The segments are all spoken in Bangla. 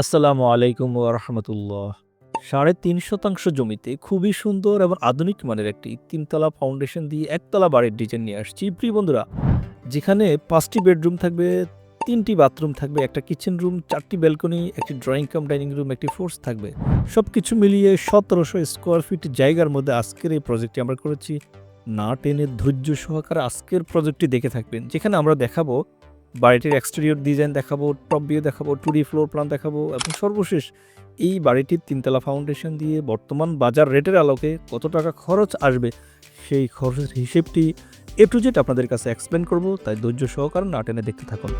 আসসালামু আলাইকুম ও রহমতুল্লাহ। সাড়ে তিন শতাংশ জমিতে খুবই সুন্দর এবং আধুনিক মানের একটি তিনতলা ফাউন্ডেশন দিয়ে একতলা বাড়ির ডিজাইন নিয়ে আসছি। প্রিয় বন্ধুরা, যেখানে পাঁচটি বেডরুম থাকবে, তিনটি বাথরুম থাকবে, একটা কিচেন রুম চারটি ব্যালকনি একটি ড্রয়িং কাম ডাইনিং রুম একটি ফোর্স থাকবে। সব কিছু মিলিয়ে সতেরোশো স্কোয়ার ফিট জায়গার মধ্যে আজকের এই প্রজেক্টটি আমরা করেছি। না টেনে ধৈর্য সহকারে আজকের প্রজেক্টটি দেখে থাকবেন। যেখানে আমরা দেখাবো বাড়িটির এক্সটেরিয়র ডিজাইন দেখাবো টপ ভিউ দেখাবো টু ডি ফ্লোর প্ল্যান দেখাবো এবং সর্বশেষ এই বাড়িটির তিনতলা ফাউন্ডেশন দিয়ে বর্তমান বাজার রেটের আলোকে কত টাকা খরচ আসবে সেই খরচের হিসেবটি এ টু জেড আপনাদের কাছে এক্সপ্লেন করব, তাই ধৈর্য সহকারে না টেনে দেখতে থাকুন।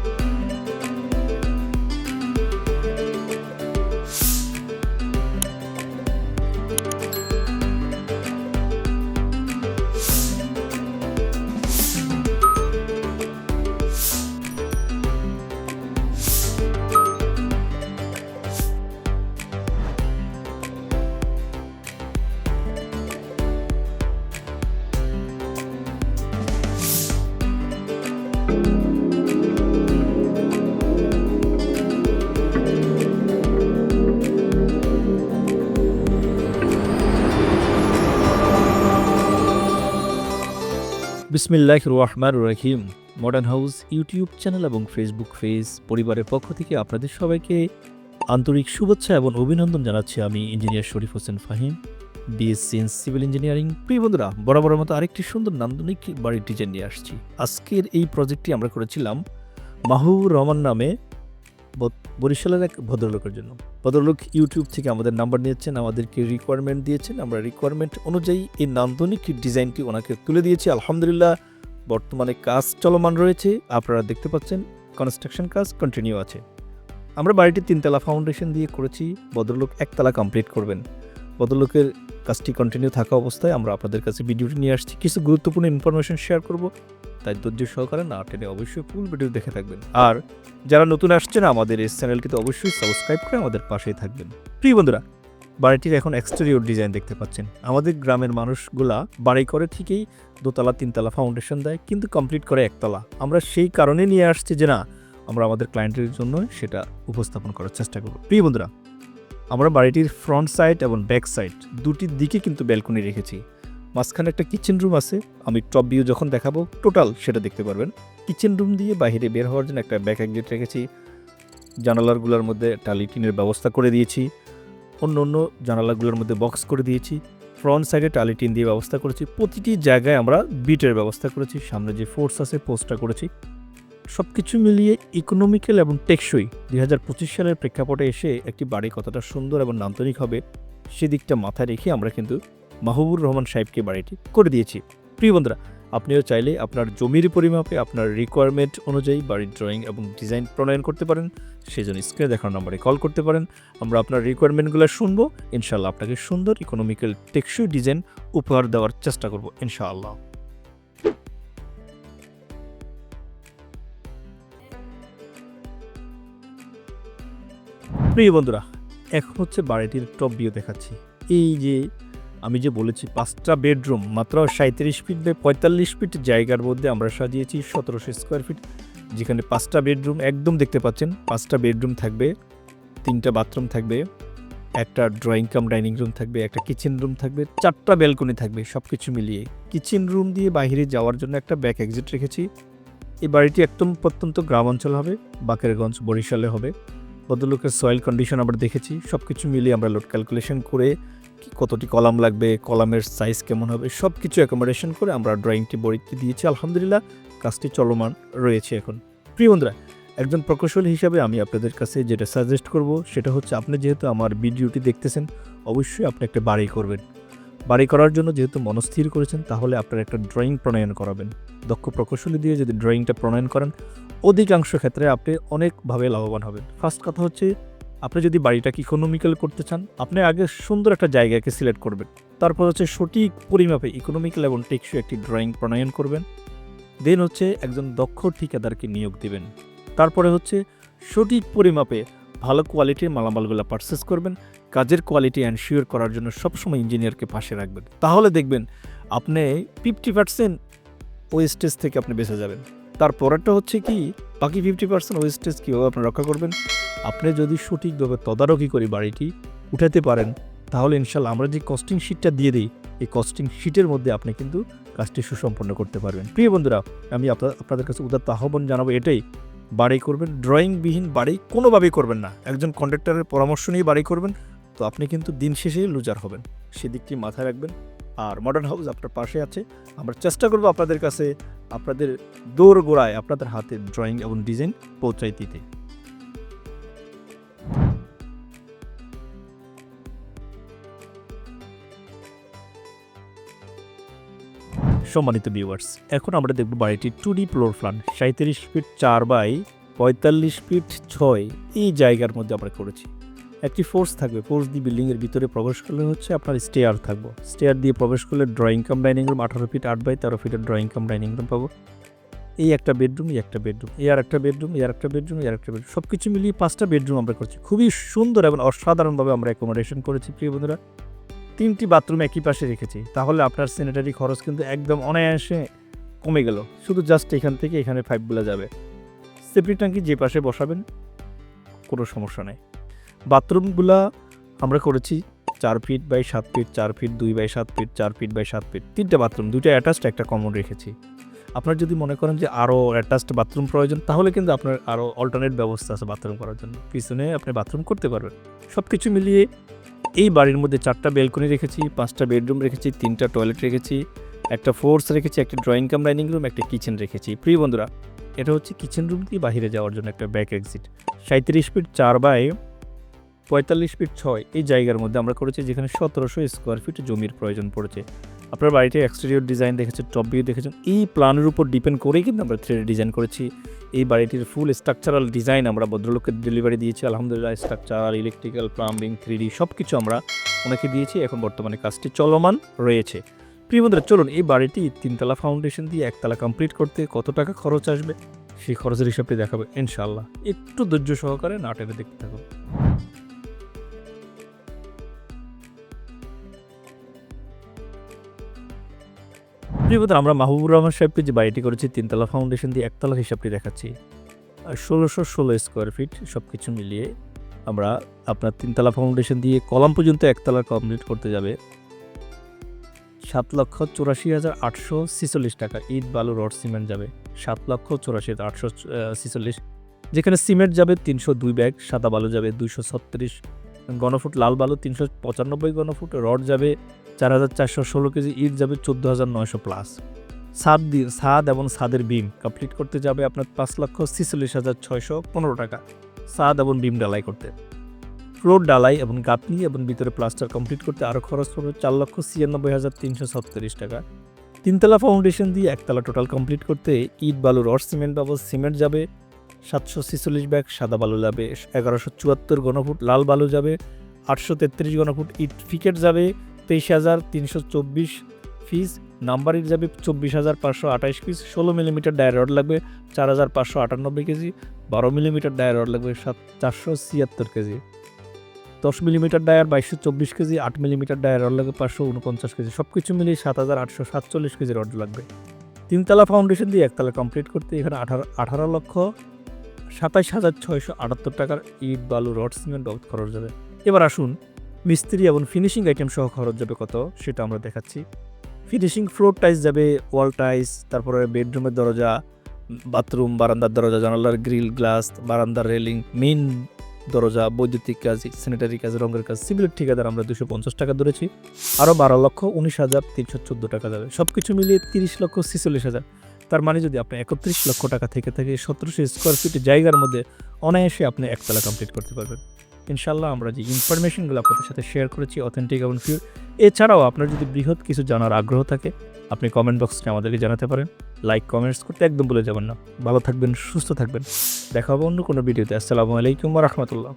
বিসমিল্লাহ রহমান রহিম মডার্ন হাউস ইউটিউব চ্যানেল এবং ফেসবুক পেজ পরিবারের পক্ষ থেকে আপনাদের সবাইকে আন্তরিক শুভেচ্ছা এবং অভিনন্দন জানাচ্ছি আমি engineer Sharif Hossain Fahim BSc in civil engineering প্রিয় বন্ধুরা, বরাবরের মতো আরেকটি সুন্দর নান্দনিক বাড়ির ডিজাইন নিয়ে আসছি। আজকের এই প্রজেক্টটি আমরা করেছিলাম মাহবুর রহমান নামে বরিশালের এক ভদ্রলোকের জন্য। ভদ্রলোক ইউটিউব থেকে আমাদের নাম্বার নিয়েছেন, আমাদেরকে রিকোয়ারমেন্ট দিয়েছেন। আমরা রিকোয়ারমেন্ট অনুযায়ী এই নান্দনিক ডিজাইনটি ওনাকে তুলে দিয়েছি। আলহামদুলিল্লাহ, বর্তমানে কাজ চলমান রয়েছে। আপনারা দেখতে পাচ্ছেন কনস্ট্রাকশন কাজ কন্টিনিউ আছে। আমরা বাড়িটি তিনতলা ফাউন্ডেশন দিয়ে করেছি। ভদ্রলোক একতলা কমপ্লিট করবেন। ভদ্রলোকের কাজটি কন্টিনিউ থাকা অবস্থায় আমরা আপনাদের কাছে ভিডিওটি নিয়ে আসছি। কিছু গুরুত্বপূর্ণ ইনফরমেশন শেয়ার করব, তাই ধৈর্য সহকারে না টেনে অবশ্যই ফুল ভিডিও দেখে থাকবেন। আর যারা নতুন আসছেন, আমাদের এই চ্যানেলকে তো অবশ্যই সাবস্ক্রাইব করে আমাদের পাশেই থাকবেন। প্রিয় বন্ধুরা, বাড়িটির এখন এক্সটেরিয়র ডিজাইন দেখতে পাচ্ছেন। আমাদের গ্রামের মানুষগুলা বাড়ি করে ঠিকই দোতলা, তিনতলা ফাউন্ডেশন দেয়, কিন্তু কমপ্লিট করে একতলা। আমরা সেই কারণে নিয়ে আসছি যে না, আমরা আমাদের ক্লায়েন্টের জন্য সেটা উপস্থাপন করার চেষ্টা করব। প্রিয় বন্ধুরা আমরা বাড়িটির ফ্রন্ট সাইড এবং ব্যাক সাইড দুটির দিকে কিন্তু ব্যালকনি রেখেছি। মাঝখানে একটা কিচেন রুম আছে, আমি টপ ভিউ যখন দেখাবো টোটাল সেটা দেখতে পারবেন। কিচেন রুম দিয়ে বাইরে বের হওয়ার জন্য একটা ব্যাক এক্সিট রেখেছি। জানালাগুলোর মধ্যে টালি টিনের ব্যবস্থা করে দিয়েছি। অন্য অন্য জানালাগুলোর মধ্যে বক্স করে দিয়েছি। ফ্রন্ট সাইডে টালি টিন দিয়ে ব্যবস্থা করেছি। প্রতিটি জায়গায় আমরা বিটের ব্যবস্থা করেছি। সামনে যে ফোর্স আছে পোস্টটা করেছি। সব কিছু মিলিয়ে ইকোনমিক্যাল এবং টেকসই দুই পঁচিশ সালের প্রেক্ষাপটে এসে একটি বাড়ি কতটা সুন্দর এবং নান্দনিক হবে সেদিকটা মাথায় রেখে আমরা কিন্তু মাহবুবুর রহমান সাহেবকে বাড়িটি করে দিয়েছি। প্রিয় বন্ধুরা, আপনিও চাইলে আপনার জমির পরিমাপে আপনার রিকোয়ারমেন্ট অনুযায়ী বাড়ির ড্রয়িং এবং ডিজাইন প্রণয়ন করতে পারেন। সেজন্য স্ক্রিনে দেখানো নম্বরে কল করতে পারেন। আমরা আপনার রিকোয়ারমেন্টগুলো শুনব। ইনশাল্লাহ আপনাকে সুন্দর ইকোনমিক্যাল টেকসই ডিজাইন উপহার দেওয়ার চেষ্টা করব, ইনশাআল্লাহ। প্রিয় বন্ধুরা, এখন হচ্ছে বাড়িটির টপ ভিউ দেখাচ্ছি। এই যে আমি যে বলেছি পাঁচটা বেডরুম মাত্র সাঁত্রিশ ফিট পঁয়তাল্লিশ ফিট জায়গার মধ্যে আমরা সাজিয়েছি সতেরোশো স্কোয়ার ফিট যেখানে পাঁচটা বেডরুম একদম দেখতে পাচ্ছেন। পাঁচটা বেডরুম থাকবে, তিনটা বাথরুম থাকবে, একটা ড্রয়িং কাম ডাইনিং রুম থাকবে, একটা কিচেন রুম থাকবে, চারটা ব্যালকনি থাকবে সব কিছু মিলিয়ে। কিচেন রুম দিয়ে বাইরে যাওয়ার জন্য একটা ব্যাক এক্সিট রেখেছি। এই বাড়িটি একদম প্রত্যন্ত গ্রাম অঞ্চল হবে, বাকেরগঞ্জ বরিশালে হবে। ভদ্রলোকের সয়েল কন্ডিশন আমরা দেখেছি সব কিছু মিলিয়ে আমরা লোড ক্যালকুলেশন করে কতটি কলাম লাগবে, কলামের সাইজ কেমন হবে সব কিছু অ্যাকোমোডেশন করে আমরা ড্রয়িংটি বড়িতে দিয়েছি, আলহামদুলিল্লাহ কাজটি চলমান রয়েছে এখন। প্রিয় বন্ধুরা, একজন প্রকৌশলী হিসাবে আমি আপনাদের কাছে যেটা সাজেস্ট করব, সেটা হচ্ছে আপনি যেহেতু আমার ভিডিওটি দেখতেছেন, অবশ্যই আপনি একটা বাড়ি করবেন। বাড়ি করার জন্য যেহেতু মনস্থির করেছেন, তাহলে আপনার একটা ড্রয়িং প্রণয়ন করাবেন। দক্ষ প্রকৌশলী দিয়ে যদি ড্রয়িংটা প্রণয়ন করেন, অধিকাংশ ক্ষেত্রে আপনি অনেকভাবে লাভবান হবেন। ফার্স্ট কথা হচ্ছে, আপনি যদি বাড়িটাকে ইকোনমিক্যাল করতে চান, আপনি আগে সুন্দর একটা জায়গাকে সিলেক্ট করবেন। তারপর হচ্ছে সঠিক পরিমাপে ইকোনমিক্যাল এবং টেকসই একটি ড্রয়িং প্রণয়ন করবেন। দেন হচ্ছে একজন দক্ষ ঠিকাদারকে নিয়োগ দিবেন। তারপরে হচ্ছে সঠিক পরিমাপে ভালো কোয়ালিটির মালামালগুলো পারচেস করবেন। কাজের কোয়ালিটি এনশিওর করার জন্য সবসময় ইঞ্জিনিয়ারকে পাশে রাখবেন। তাহলে দেখবেন আপনি ফিফটি পার্সেন্ট ওই স্টেজ থেকে আপনি বেঁচে যাবেন। তারপরেরটা হচ্ছে কি, বাকি ফিফটি পার্সেন্ট ওয়েস্টেজ কীভাবে আপনি রক্ষা করবেন? আপনি যদি সঠিকভাবে তদারকি করে বাড়িটি উঠাতে পারেন, তাহলে ইনশাল্লাহ আমরা যে কস্টিং শিটটা দিয়ে দিই, এই কস্টিং শিটের মধ্যে আপনি কিন্তু কাজটি সুসম্পন্ন করতে পারবেন। প্রিয় বন্ধুরা, আমি আপনা- আপনাদের কাছে উদাত্ত আহ্বান জানাব এটাই, বাড়ি করবেন ড্রয়িংবিহীন বাড়ি কোনোভাবেই করবেন না। একজন কন্ট্রাক্টরের পরামর্শ নিয়ে বাড়ি করবেন তো আপনি কিন্তু দিন শেষে লুজার হবেন। সেদিকটি মাথায় রাখবেন। আর মডার্ন হাউস আপনার পাশে আছে। আমরা চেষ্টা করব আপনাদের কাছে আপনাদের দৌড় গোড়ায় আপনাদের হাতে ড্রয়িং এবং ডিজাইন পৌঁছাই দিতে। সম্মানিত ভিউয়ার্স এখন আমরা দেখব বাড়িটির টু ডি ফ্লোর প্ল্যান সাঁত্রিশ ফিট চার বাই পঁয়তাল্লিশ ফিট ছয়। এই জায়গার মধ্যে আমরা করেছি। একটি ফোর্স থাকবে ফোর্স দিয়ে বিল্ডিংয়ের ভিতরে প্রবেশ করলে হচ্ছে আপনার স্টেয়ার থাকব। স্টেয়ার দিয়ে প্রবেশ করলে ড্রয়িং কাম ডাইনিং রুম আঠারো ফিট আট বাই তেরো ফিটের ড্রয়িং কাম ডাইনিং রুম পাবো। এই একটা বেডরুম এই একটা বেডরুম এই আর একটা বেডরুম এই আর একটা বেডরুম এই আর একটা বেডরুম সব কিছু মিলিয়ে পাঁচটা বেডরুম আমরা করছি। খুবই সুন্দর এবং অসাধারণভাবে আমরা অ্যাকোমোডেশন করেছি, প্রিয় বন্ধুরা। তিনটি বাথরুম একই পাশে রেখেছি, তাহলে আপনার স্যানিটারি খরচ কিন্তু একদম অনায়াসে কমে গেল। শুধু জাস্ট এখান থেকে এখানে পাইপগুলো যাবে। সেপ্টিক ট্যাঙ্কি যে পাশে বসাবেন, কোনো সমস্যা নেই। বাথরুমগুলা আমরা করেছি চার ফিট বাই সাত ফিট, চার ফিট, দুই বাই সাত ফিট, চার ফিট বাই সাত ফিট, তিনটে বাথরুম, দুইটা অ্যাটাচড একটা কমন রেখেছি। আপনার যদি মনে করেন যে আরও অ্যাটাচড বাথরুম প্রয়োজন, তাহলে কিন্তু আপনার আরও অল্টারনেট ব্যবস্থা আছে বাথরুম করার জন্য। পিছনে আপনি বাথরুম করতে পারবেন। সব কিছু মিলিয়ে এই বাড়ির মধ্যে চারটা বেলকনি রেখেছি, পাঁচটা বেডরুম রেখেছি, তিনটা টয়লেট রেখেছি, একটা ফোর্স রেখেছি, একটা ড্রয়িং কাম ডাইনিং রুম একটা কিচেন রেখেছি। প্রিয় বন্ধুরা, এটা হচ্ছে কিচেন রুম দিয়ে বাইরে যাওয়ার জন্য একটা ব্যাক এক্সিট সাঁত্রিশ ফিট চার বাই পঁয়তাল্লিশ ফিট ছয়, এই জায়গার মধ্যে আমরা করেছি যেখানে সতেরোশো স্কোয়ার ফিট জমির প্রয়োজন পড়েছে। আপনার বাড়িতে এক্সটেরিয়র ডিজাইন দেখেছেন টপ ভিউ দেখেছেন, এই প্ল্যানের উপর ডিপেন্ড করেই কিন্তু আমরা থ্রি ডিজাইন করেছি। এই বাড়িটির ফুল স্ট্রাকচারাল ডিজাইন আমরা ভদ্রলোককে ডেলিভারি দিয়েছি, আলহামদুলিল্লাহ স্ট্রাকচার ইলেকট্রিক্যাল প্লাম্বিং থ্রি সব কিছু আমরা ওনাকে দিয়েছি, এখন বর্তমানে কাজটি চলমান রয়েছে। প্রিয় বন্ধুরা, চলুন, এই বাড়িটি তিনতলা ফাউন্ডেশন দিয়ে একতলা কমপ্লিট করতে কত টাকা খরচ আসবে, সেই খরচের হিসাবটি দেখাবে ইনশাল্লাহ একটু ধৈর্য সহকারে না টেনে দেখতে থাকুন। প্রিয় আমরা মাহবুবুর রহমান সাহেবকে যে বাড়িটি করেছি, তিনতলা ফাউন্ডেশন দিয়ে একতলার হিসাবটি দেখাচ্ছি। ষোলোশো ষোলো স্কোয়ার ফিট সব কিছু মিলিয়ে আমরা আপনার তিনতলা ফাউন্ডেশন দিয়ে কলাম পর্যন্ত একতলা কমপ্লিট করতে যাবে। সাত লক্ষ চুরাশি হাজার আটশো ছিচল্লিশ টাকা ইট, বালু, রড, সিমেন্ট যাবে। সাত লক্ষ চুরাশি হাজার আটশো ছিচল্লিশ। যেখানে সিমেন্ট যাবে তিনশো দুই ব্যাগ, সাদা বালু যাবে দুইশো ছত্রিশ। গণফুট, লাল বালু তিনশো পঁচানব্বই গণফুট, রড যাবে চার হাজার চারশো ষোলো কেজি, ইট যাবে চোদ্দ হাজার নয়শো প্লাস। সাদ সাদ এবং সাদের বিম কমপ্লিট করতে যাবে আপনার পাঁচ লক্ষ ছিচল্লিশ হাজার ছয়শো পনেরো টাকা। সাদ এবং বিম ডালাই করতে। ফ্লোর ডালাই এবং গাঁথনি এবং ভিতরে প্লাস্টার কমপ্লিট করতে আরও খরচ পড়বে চার লক্ষ ছিয়ানব্বই হাজার তিনশো ছত্রিশ টাকা। তিনতলা ফাউন্ডেশন দিয়ে একতলা টোটাল কমপ্লিট করতে ইট, বালু, রড সিমেন্ট বাবদ সিমেন্ট যাবে। সাতশো ছিচল্লিশ ব্যাগ সাদা বালু যাবে, এগারোশো চুয়াত্তর ঘনফুট লাল বালু যাবে, আটশো তেত্রিশ ঘনফুট ইট ফিকেট যাবে, তেইশ হাজার তিনশো চব্বিশ ফিস, নাম্বার ইট যাবে, চব্বিশ হাজার পাঁচশো আঠাইশ পিস ষোলো মিলিমিটার ডায়ার রড লাগবে, চার হাজার পাঁচশো আটানব্বই কেজি, বারো মিলিমিটার ডায়ার রড লাগবে, সাত, চারশো ছিয়াত্তর কেজি। দশ মিলিমিটার ডায়ার, বাইশশো চব্বিশ কেজি, আট মিলিমিটার ডায়ার রড লাগবে, পাঁচশো উনপঞ্চাশ কেজি সব কিছু মিলিয়ে সাত হাজার আটশো সাতচল্লিশ কেজি রড লাগবে। তিনতলা ফাউন্ডেশন দিয়ে একতলা কমপ্লিট করতে এখানে আঠারো আঠারো লক্ষ সাতাইশ হাজার ছয়শো আটাত্তর টাকার ইট, বালু, রড, সিমেন্ট বাবদ খরচ যাবে। এবার আসুন, মিস্ত্রি এবং ফিনিশিং আইটেম সহ খরচ যাবে কত, সেটা আমরা দেখাচ্ছি। ফিনিশিং ফ্লোর টাইস যাবে ওয়াল টাইস তারপরে বেডরুমের দরজা বাথরুম বারান্দার দরজা, জানালার গ্রিল গ্লাস বারান্দার রেলিং মেইন দরজা, বৈদ্যুতিক কাজ স্যানিটারি কাজ, রঙের কাজ সিভিলের ঠিকাদার আমরা দুশো পঞ্চাশ টাকা ধরেছি। আরও বারো লক্ষ উনিশ হাজার তিনশো চোদ্দ টাকা যাবে। সব কিছু মিলিয়ে তিরিশ লক্ষ ছেচল্লিশ হাজার। তার মানে যদি আপনি একত্রিশ লক্ষ টাকা থেকে থেকে সতেরোশো স্কোয়ার ফিট জায়গার মধ্যে অনায়াসে আপনি একতলা কমপ্লিট করতে পারবেন। ইনশাল্লাহ আমরা যে ইনফরমেশনগুলো আপনাদের সাথে শেয়ার করেছি অথেন্টিক এবং ফিউর এছাড়াও আপনার যদি বৃহৎ কিছু জানার আগ্রহ থাকে, আপনি কমেন্ট বক্সে আমাদেরকে জানাতে পারেন। লাইক কমেন্টস করতে একদম ভুলে যাবেন না। ভালো থাকবেন, সুস্থ থাকবেন। দেখা হবে অন্য কোনো ভিডিওতে। আসসালামু আলাইকুম রহমতুল্লাহ।